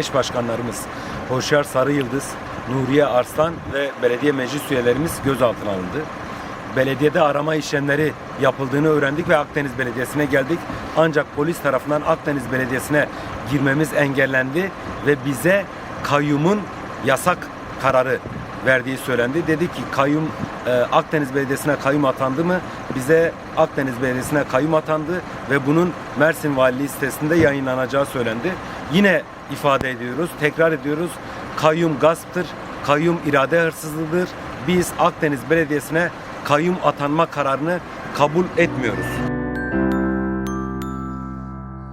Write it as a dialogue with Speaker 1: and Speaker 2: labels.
Speaker 1: eş başkanlarımız Hoşyar Sarı Yıldız, Nuriye Arslan ve belediye meclis üyelerimiz gözaltına alındı. Belediyede arama işlemleri yapıldığını öğrendik ve Akdeniz Belediyesi'ne geldik. Ancak polis tarafından Akdeniz Belediyesi'ne girmemiz engellendi ve bize kayyumun yasak kararı verdiği söylendi. Dedi ki kayyum e, Akdeniz Belediyesi'ne kayyum atandı mı? Bize Akdeniz Belediyesi'ne kayyum atandı ve bunun Mersin Valiliği sitesinde yayınlanacağı söylendi. Yine ifade ediyoruz, tekrar ediyoruz. Kayyum gasptır, kayyum irade hırsızlığıdır. Biz Akdeniz Belediyesi'ne kayyum atanma kararını kabul etmiyoruz.